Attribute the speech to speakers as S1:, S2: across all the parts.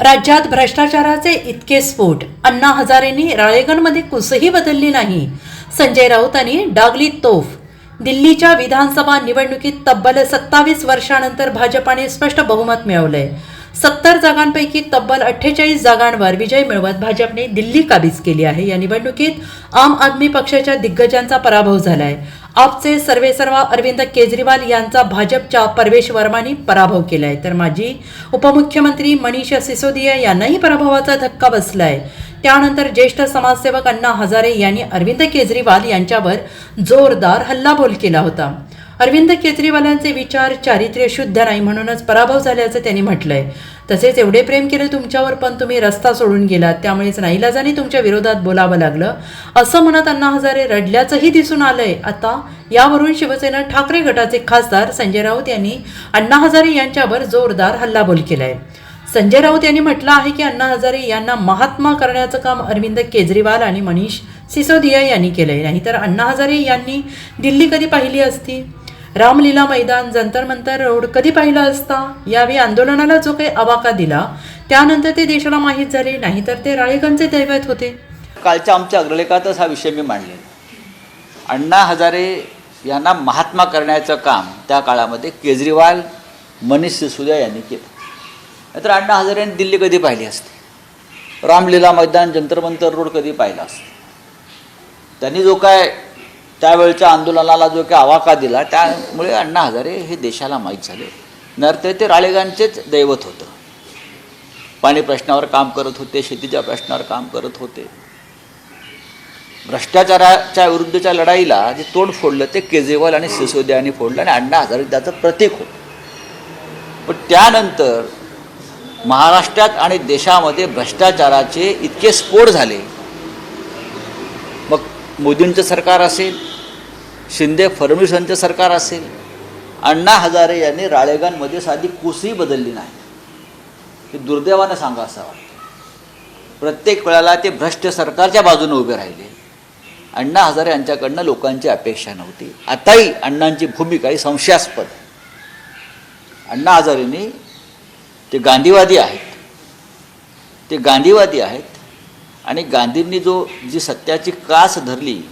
S1: राज्यात भ्रष्टाचाराचे इतके स्फोट. अण्णा हजारेंनी राळेगणमध्ये कुसही बदलली नाही. संजय राऊतांनी डागली तोफ. दिल्लीच्या विधानसभा निवडणुकीत तब्बल सत्तावीस वर्षानंतर भाजपाने स्पष्ट बहुमत मिळवलंय सत्तर जागांपैकी तब्बल अठ्ठेचाळीस जागांवर विजय मिळवत भाजपने दिल्ली काबीज केली आहे. या निवडणुकीत आम आदमी पक्षाच्या दिग्गजांचा पराभव झालाय. आपचे सर्वेसर्वा अरविंद केजरीवाल यांचा भाजपच्या परवेश वर्मांनी पराभव केला आहे तर माजी उपमुख्यमंत्री मनीष सिसोदिया यांनाही पराभवाचा धक्का बसलाय. त्यानंतर ज्येष्ठ समाजसेवक अण्णा हजारे यांनी अरविंद केजरीवाल यांच्यावर जोरदार हल्लाबोल केला होता. अरविंद केजरीवालांचे विचार चारित्र्य शुद्ध नाही म्हणूनच पराभव झाल्याचं त्यांनी म्हटलंय. तसेच एवढे प्रेम केले तुमच्यावर पण तुम्ही रस्ता सोडून गेलात त्यामुळेच नाईलाजाने तुमच्या विरोधात बोलावं लागलं. असं म्हणत अण्णा हजारे रडल्याचंही दिसून आलंय. आता यावरून शिवसेना ठाकरे गटाचे खासदार संजय राऊत यांनी अण्णा हजारे यांच्यावर जोरदार हल्लाबोल केलाय. संजय राऊत यांनी म्हटलं आहे की अण्णा हजारे यांना महात्मा करण्याचं काम अरविंद केजरीवाल आणि मनीष सिसोदिया यांनी केलंय. नाहीतर अण्णा हजारे यांनी दिल्ली कधी पाहिली असती? रामलीला मैदान जंतर मंतर रोड कधी पाहिला असता? यावेळी आंदोलनाला जो काही आवाका दिला त्यानंतर ते देशाला माहीत झाले नाहीतर ते राळेगणचे दैवत होते.
S2: कालच्या आमच्या अग्रलेखातच हा विषय मी मांडले अण्णा हजारे यांना महात्मा करण्याचं काम त्या काळामध्ये केजरीवाल मनीष सिसोदिया यांनी केलं. नाहीतर अण्णा हजारे यांनी दिल्ली कधी पाहिली असते? रामलीला मैदान जंतरमंतर रोड कधी पाहिला असते? त्यांनी जो काय त्यावेळच्या आंदोलनाला जो काही आवाका दिला त्यामुळे अण्णा हजारे हे देशाला माहीत झाले. नर्ते ते राळेगांचेच दैवत होतं. पाणी प्रश्नावर काम करत होते शेतीच्या प्रश्नावर काम करत होते. भ्रष्टाचाराच्या विरुद्धच्या लढाईला जे तोंड फोडलं ते केजरीवाल आणि सिसोदियाने फोडलं आणि अण्णा हजारे त्याचं प्रतीक होतं. पण त्यानंतर महाराष्ट्रात आणि देशामध्ये भ्रष्टाचाराचे इतके स्फोट झाले. मग मोदींचं सरकार असेल शिंदे फडणवीसांचं सरकार असेल. अण्णा हजारे यांनी राळेगणमध्ये साधी कुसही बदलली नाही. हे दुर्दैवानं सांगा असं वाटतं. प्रत्येक वेळेला ते भ्रष्ट सरकारच्या बाजूने उभे राहिले. अण्णा हजारे यांच्याकडनं लोकांची अपेक्षा नव्हती. आताही अण्णांची भूमिका ही संशयास्पद अण्णा हजारेंनी ते गांधीवादी आहेत. ते गांधीवादी आहेत आणि गांधींनी जो जी सत्याची कास धरली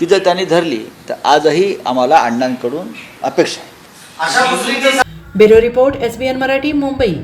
S2: ती जर त्यांनी धरली तर आजही आम्हाला अण्णांकडून अपेक्षा आहे.
S1: Bureau report S B N Marathi Mumbai.